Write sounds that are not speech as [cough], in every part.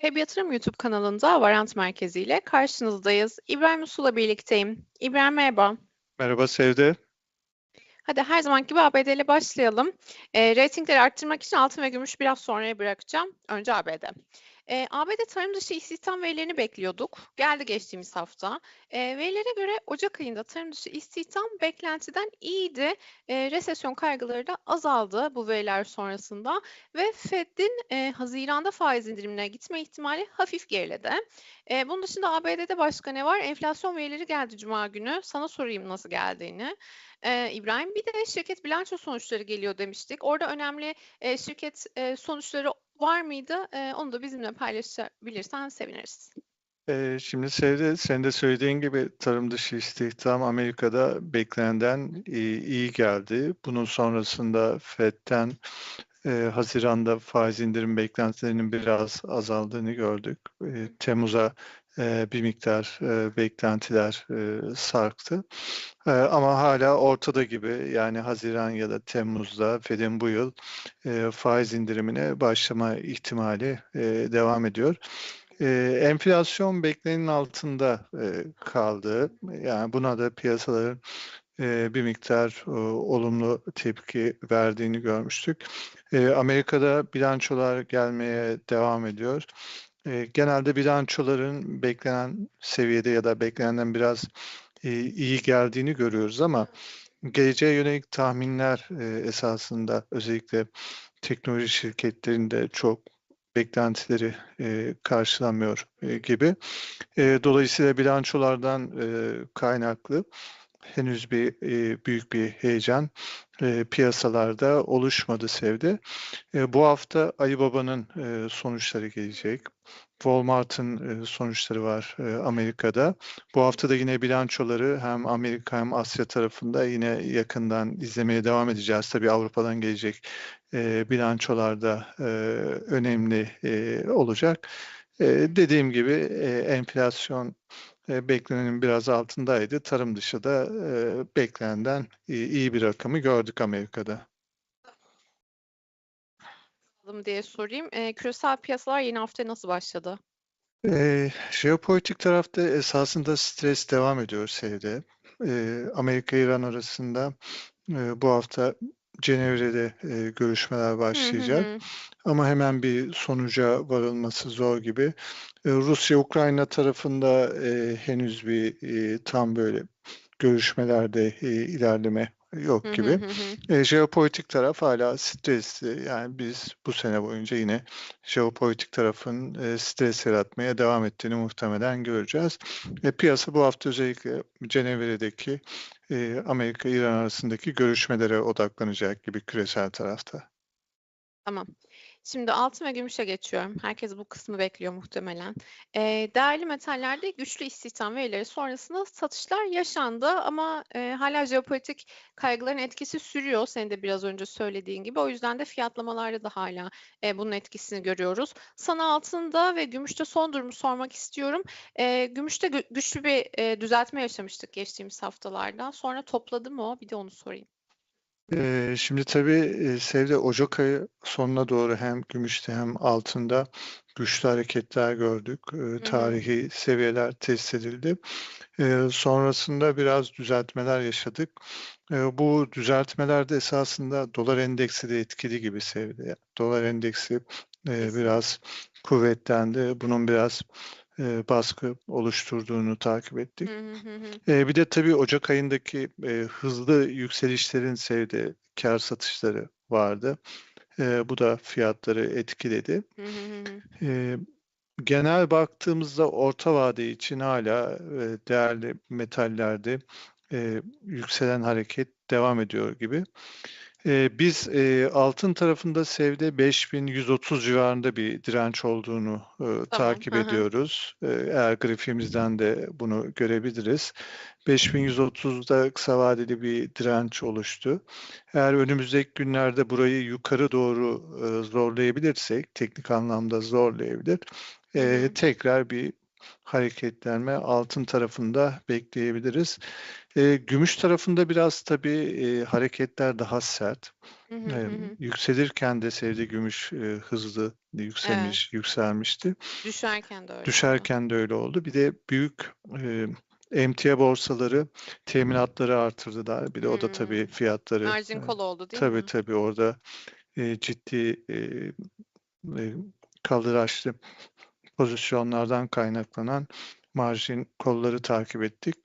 Web Yatırım YouTube kanalında Varant Merkezi ile karşınızdayız. İbrahim Usul'la birlikteyim. İbrahim merhaba. Merhaba Sevde. Hadi her zamanki gibi ABD ile başlayalım. E, reytingleri arttırmak için altın ve gümüş biraz sonraya bırakacağım. Önce ABD. E, ABD tarım dışı istihdam verilerini bekliyorduk. Geldi geçtiğimiz hafta. E, verilere göre Ocak ayında tarım dışı istihdam beklentiden iyiydi. E, resesyon kaygıları da azaldı bu veriler sonrasında ve Fed'in e, Haziran'da faiz indirimine gitme ihtimali hafif geriledi. E, bunun dışında ABD'de başka ne var? Enflasyon verileri geldi Cuma günü. Sana sorayım nasıl geldiğini. Ee, İbrahim bir de şirket bilanço sonuçları geliyor demiştik. Orada önemli e, şirket e, sonuçları var mıydı? E, onu da bizimle paylaşabilirsen seviniriz. Ee, şimdi Sevde, sen de söylediğin gibi tarım dışı istihdam Amerika'da beklenenden iyi, iyi geldi. Bunun sonrasında FED'den e, Haziran'da faiz indirim beklentilerinin biraz azaldığını gördük. E, Temmuz'a e, bir miktar e, beklentiler e, sarktı. Ama hala ortada gibi yani Haziran ya da Temmuz'da Fed'in bu yıl faiz indirimine başlama ihtimali devam ediyor. Enflasyon beklenenin altında kaldı. Yani buna da piyasaların bir miktar olumlu tepki verdiğini görmüştük. Amerika'da bilançolar gelmeye devam ediyor. E, genelde bilançoların beklenen seviyede ya da beklenenden biraz e, iyi geldiğini görüyoruz ama geleceğe yönelik tahminler e, esasında özellikle teknoloji şirketlerinde çok beklentileri e, karşılamıyor e, gibi. Dolayısıyla bilançolardan e, kaynaklı henüz bir e, büyük bir heyecan e, piyasalarda oluşmadı Sevde. E, bu hafta Ali Baba'nın e, sonuçları gelecek. Walmart'ın e, sonuçları var e, Amerika'da. Bu hafta da yine bilançoları hem Amerika hem Asya tarafında yine yakından izlemeye devam edeceğiz. Tabii Avrupa'dan gelecek e, bilançolarda e, önemli e, olacak. E, dediğim gibi e, enflasyon e, beklenenin biraz altındaydı. Tarım dışı da e, beklenenden iyi, iyi bir rakamı gördük Amerika'da. diye sorayım. E, küresel piyasalar yeni haftaya nasıl başladı? E, jeopolitik tarafta esasında stres devam ediyor Sevde. E, Amerika-İran arasında e, bu hafta Cenevre'de e, görüşmeler başlayacak. Hı hı. Ama hemen bir sonuca varılması zor gibi. E, Rusya-Ukrayna tarafında e, henüz bir e, tam böyle görüşmelerde e, ilerleme yok gibi. E, jeopolitik taraf hala stresli. Yani biz bu sene boyunca yine jeopolitik tarafın e, stres yaratmaya devam ettiğini muhtemelen göreceğiz. E, piyasa bu hafta özellikle Cenevre'deki e, Amerika-İran arasındaki görüşmelere odaklanacak gibi küresel tarafta. Tamam. Şimdi altın ve gümüşe geçiyorum. Herkes bu kısmı bekliyor muhtemelen. Eee, değerli metallerde güçlü istihdam verileri sonrasında satışlar yaşandı ama eee, hala jeopolitik kaygıların etkisi sürüyor. Senin de biraz önce söylediğin gibi. O yüzden de fiyatlamalarda da hala eee, bunun etkisini görüyoruz. Sana altında ve gümüşte son durumu sormak istiyorum. Eee, gümüşte gü- güçlü bir eee, düzeltme yaşamıştık geçtiğimiz haftalarda. Sonra topladı mı o? Bir de onu sorayım. Ee, şimdi tabii Sevde Ocak ayı sonuna doğru hem gümüşte hem altında güçlü hareketler gördük. Ee, tarihi seviyeler test edildi. Ee, sonrasında biraz düzeltmeler yaşadık. Ee, bu düzeltmelerde esasında dolar endeksi de etkili gibi Sevde. Dolar endeksi e, biraz kuvvetlendi. Bunun biraz e, baskı oluşturduğunu takip ettik. E, bir de tabii Ocak ayındaki e, hızlı yükselişlerin sevde kar satışları vardı. E, bu da fiyatları etkiledi. E, genel baktığımızda orta vade için hala e, değerli metallerde e, yükselen hareket devam ediyor gibi. Ee, biz e, altın tarafında sevde 5130 civarında bir direnç olduğunu e, takip hı hı. ediyoruz. E, eğer grafiğimizden de bunu görebiliriz. 5130'da kısa vadeli bir direnç oluştu. Eğer önümüzdeki günlerde burayı yukarı doğru e, zorlayabilirsek, teknik anlamda zorlayabilir, e, tekrar bir hareketlenme altın tarafında bekleyebiliriz. Eee, gümüş tarafında biraz tabii, eee, hareketler daha sert. Hı hı, hı. yükselirken de sevde gümüş, eee, hızlı yükselmiş yükselmişti. Düşerken de öyle oldu. Düşerken de öyle oldu. Bir de büyük, eee, emtia borsaları teminatları artırdılar. Bir de o da tabii Hımm. fiyatları Margin call oldu değil tabii mi? tabii orada, eee, ciddi, eee, eee, kaldıraçlı pozisyonlardan kaynaklanan marjin call'ları takip ettik.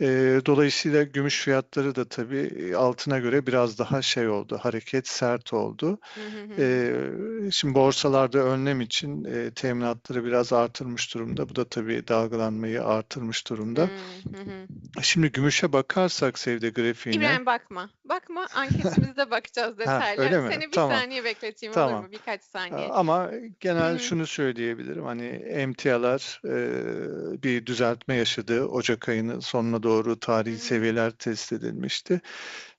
Eee, dolayısıyla gümüş fiyatları da tabii, altına göre biraz daha şey oldu, hareket sert oldu. Eee, şimdi borsalarda önlem için, eee, teminatları biraz artırmış durumda. Bu da tabii dalgalanmayı artırmış durumda. Şimdi gümüşe bakarsak sevde grafiğine İbrahim bakma. Bakma, anketimizde bakacağız [laughs] Ha, detaylı. öyle mi? Seni bir Tamam. saniye bekleteyim olur Tamam. mu? Birkaç saniye. ama genel şunu söyleyebilirim, hani, emtialar, eee, bir düzeltme yaşadı. Ocak ayının sonuna doğru tarihi seviyeler test edilmişti.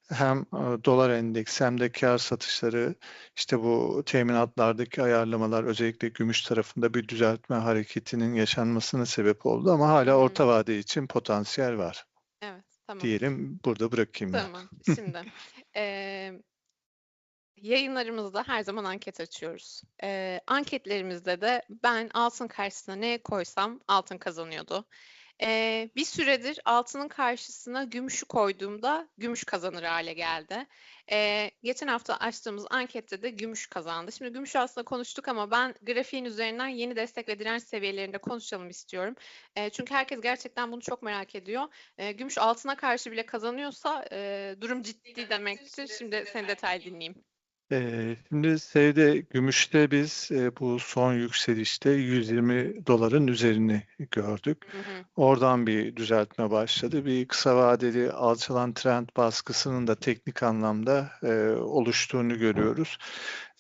Hem, aaa, dolar endeksi hem de kâr satışları, işte, bu teminatlardaki ayarlamalar özellikle gümüş tarafında bir düzeltme hareketinin yaşanmasına sebep oldu ama hı. orta vade için potansiyel var. Evet, tamam. Diyelim, burada bırakayım ben. Tamam. Şimdi, [laughs] emm yayınlarımızda her zaman anket açıyoruz. Eee, anketlerimizde de ben altın karşısına ne koysam altın kazanıyordu. Eee, bir süredir altının karşısına gümüşü koyduğumda gümüş kazanır hâle geldi. Eee, geçen hafta açtığımız ankette de gümüş kazandı. Şimdi gümüşü aslında konuştuk ama ben grafiğin üzerinden yeni destek ve direnç seviyelerinde konuşalım istiyorum. Eee, çünkü herkes gerçekten bunu çok merak ediyor. Eee, gümüş altına karşı bile kazanıyorsa, eee, durum ciddi demektir. Şimdi seni detaylı dinleyeyim. Şimdi sevde gümüşte biz, bu son yükselişte $120'ın üzerini gördük. Hı hı. Oradan bir düzeltme başladı. Bir kısa vadeli alçalan trend baskısının da teknik anlamda, oluştuğunu görüyoruz.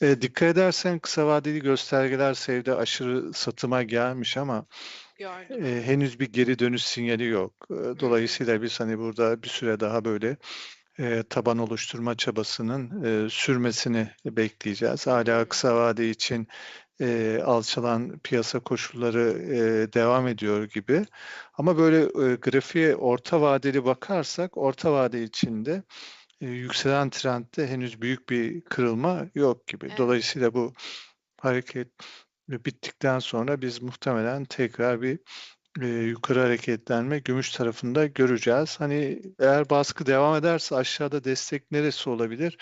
Dikkat edersen kısa vadeli göstergeler sevde aşırı satıma gelmiş ama, Gördüm. eee, henüz bir geri dönüş sinyali yok. Dolayısıyla biz, hani, burada bir süre daha böyle, eee, taban oluşturma çabasının, eee, sürmesini bekleyeceğiz. Hımm. kısa vade için, eee, alçalan piyasa koşulları, eee, devam ediyor gibi ama böyle, eee, grafiğe orta vadeli bakarsak orta vade için de, eee, yükselen trendde henüz büyük bir kırılma yok gibi. Evet. Dolayısıyla bu hareket bittikten sonra biz muhtemelen tekrar bir, eee, yukarı hareketlenme gümüş tarafında göreceğiz. Hani, eğer baskı devam ederse aşağıda destek neresi olabilir?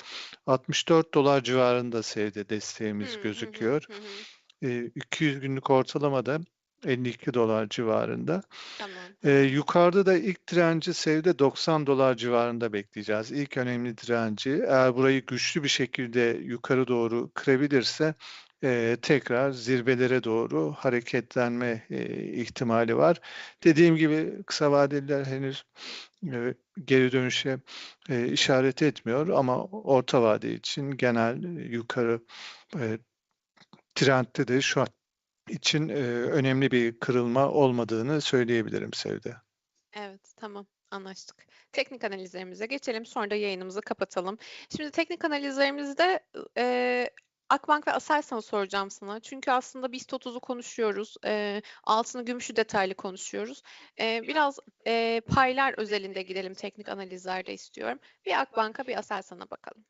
$64 civarında sevde desteğimiz gözüküyor. Hı hı. Eee, 200 günlük ortalamada $52 civarında. Tamam. Hı. yukarıda da ilk direnci sevde $90 civarında bekleyeceğiz. İlk önemli direnci. Eğer burayı güçlü bir şekilde yukarı doğru kırabilirse, eee, tekrar zirvelere doğru hareketlenme, eee, ihtimali var. Dediğim gibi kısa vadeliler henüz, eee, geri dönüşe, eee, işaret etmiyor ama orta vade için genel, yukarı, eee, trendde de şu an için, eee, önemli bir kırılma olmadığını söyleyebilirim sevde. Evet, tamam, anlaştık. Teknik analizlerimize geçelim, sonra da yayınımızı kapatalım. Şimdi teknik analizlerimizde, eee, Akbank ve Aselsan'ı soracağım sana. Çünkü aslında BIST 30'u konuşuyoruz, eee, altını, gümüşü detaylı konuşuyoruz. Eee, biraz, eee, paylar özelinde gidelim teknik analizlerde istiyorum. Bir Akbank'a, bir Aselsan'a bakalım.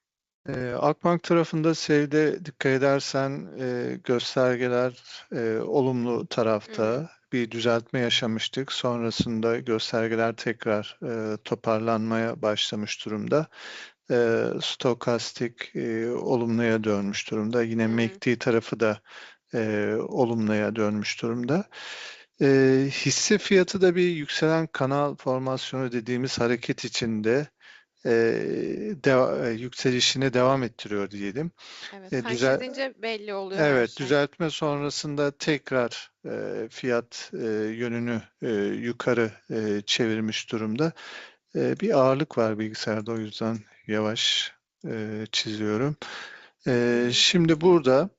Eee, Akbank tarafında sevde dikkat edersen, eee, göstergeler, eee, olumlu Hı hı. tarafta. Bir düzeltme yaşamıştık. Sonrasında göstergeler tekrar, eee, toparlanmaya başlamış durumda. Eee, stokastik, eee, olumluya dönmüş durumda. Yine Hı. MACD tarafı da, eee, olumluya dönmüş durumda. Eee, hisse fiyatı da bir yükselen kanal formasyonu dediğimiz hareket içinde, eee, deva eee, yükselişine devam ettiriyor diyelim. Evet, hareket düzel belli oluyor Evet, şey. düzeltme sonrasında tekrar, eee, fiyat, eee, yönünü, eee, yukarı, eee, çevirmiş durumda. Eee, bir ağırlık var bilgisayarda o yüzden yavaş, eee, çiziyorum. Hı. şimdi burada,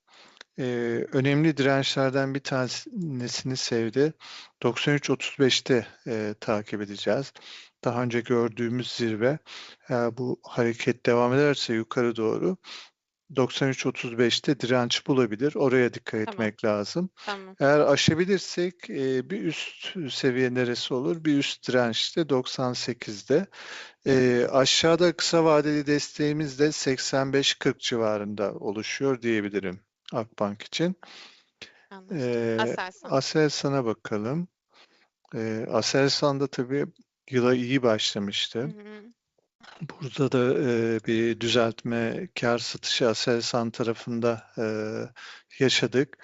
eee, önemli dirençlerden bir tanesini sevde 93.35'te, eee, takip edeceğiz. Daha önce gördüğümüz zirve, eğer bu hareket devam ederse yukarı doğru 93.35'te direnç bulabilir. Oraya dikkat Tamam. etmek lazım. Tamam. Eğer aşabilirsek e, bir üst seviye neresi olur? Bir üst direnç de 98'de. E, aşağıda kısa vadeli desteğimiz de 85-40 civarında oluşuyor diyebilirim Akbank için. E, Aselsan. Aselsan'a bakalım. E, Aselsan da tabii yıla iyi Hı başlamıştı. hı. Burada da e, bir düzeltme, kar satışı Aselsan tarafında e, yaşadık.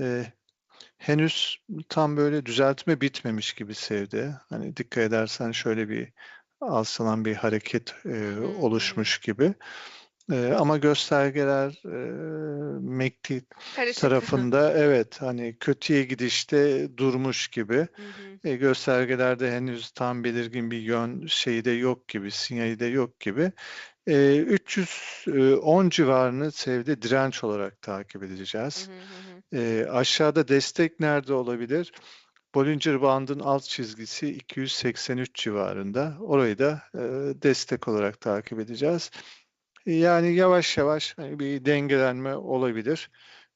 E, henüz tam böyle düzeltme bitmemiş gibi sevdi. Hani dikkat edersen şöyle bir alsalan bir hareket e, hı. oluşmuş gibi. E, ama göstergeler e, MACD Karışık. tarafında [laughs] evet hani kötüye gidişte durmuş gibi. Hı hı. E, göstergelerde henüz tam belirgin bir yön şeyi de yok gibi, sinyali de yok gibi. E, 310 civarını sevde direnç olarak takip edeceğiz. hı hı hı. E, aşağıda destek nerede olabilir? Bollinger Band'ın alt çizgisi 283 civarında. Orayı da e, destek olarak takip edeceğiz. Yani yavaş yavaş hani bir dengelenme olabilir.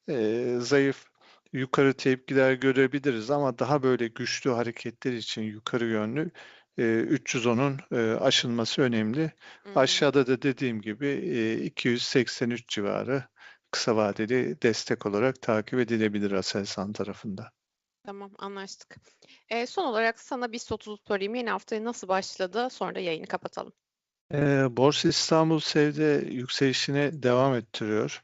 E, zayıf yukarı tepkiler görebiliriz ama daha böyle güçlü hareketler için yukarı yönlü e, 310'un e, aşılması önemli. Hı hı. Aşağıda da dediğim gibi e, 283 civarı kısa vadeli destek olarak takip edilebilir Aselsan tarafında. Tamam, anlaştık. Ee, son olarak sana bir sotuzu sorayım. Yeni haftaya nasıl başladı? Sonra da yayını kapatalım. Ee, Borsa İstanbul sevde yükselişine devam ettiriyor.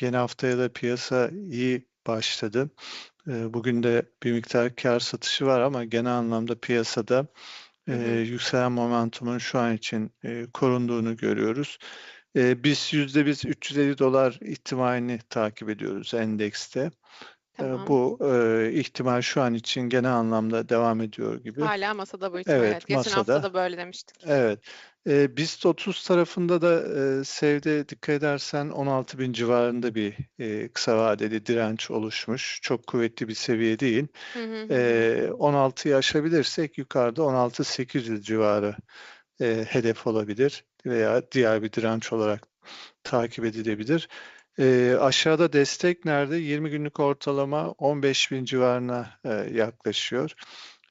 Yeni haftaya da piyasa iyi başladı. Ee, bugün de bir miktar kar satışı var ama genel anlamda piyasada e, yükselen momentumun şu an için e, korunduğunu görüyoruz. E, biz yüzde biz 350 dolar ihtimalini takip ediyoruz endekste. E, Tamam. bu e, ihtimal şu an için genel anlamda devam ediyor gibi. Hala masada bu ihtimal. Evet, Evet, geçen hafta masada. da böyle demiştik. Evet. E, BIST 30 tarafında da e, sevde dikkat edersen 16 bin civarında bir e, kısa vadeli direnç oluşmuş. Çok kuvvetli bir seviye değil. Hı hı. E, 16'yı aşabilirsek yukarıda 16.800 civarı e, hedef olabilir veya diğer bir direnç olarak takip edilebilir. E, aşağıda destek nerede? 20 günlük ortalama 15 bin civarına e, yaklaşıyor.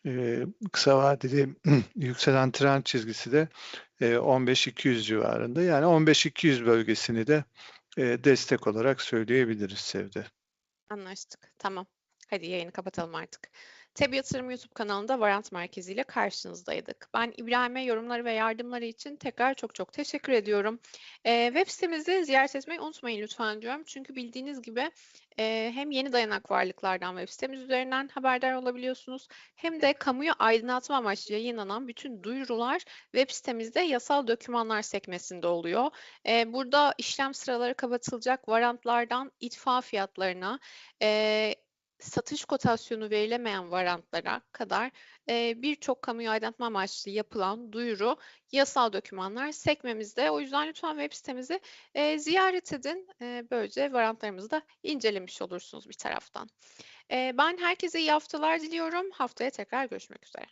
E, kısa vadeli [clears throat] yükselen trend çizgisi de e, 15-200 civarında. Yani 15-200 bölgesini de e, destek olarak söyleyebiliriz Sevde. Anlaştık. Tamam. Hadi yayını kapatalım artık. Tebi Yatırım YouTube kanalında Varant Merkezi ile karşınızdaydık. Ben İbrahim'e yorumları ve yardımları için tekrar çok çok teşekkür ediyorum. Ee, web sitemizi ziyaret etmeyi unutmayın lütfen diyorum. Çünkü bildiğiniz gibi e, hem yeni dayanak varlıklardan web sitemiz üzerinden haberdar olabiliyorsunuz. Hem de kamuyu aydınlatma amaçlı yayınlanan bütün duyurular web sitemizde yasal dokümanlar sekmesinde oluyor. Ee, burada işlem sıraları kapatılacak varantlardan itfa fiyatlarına, e, satış kotasyonu verilemeyen varantlara kadar e, birçok kamuyu aydınlatma amaçlı yapılan duyuru, yasal dokümanlar sekmemizde. O yüzden lütfen web sitemizi e, ziyaret edin. E, böylece varantlarımızı da incelemiş olursunuz bir taraftan. E, ben herkese iyi haftalar diliyorum. Haftaya tekrar görüşmek üzere.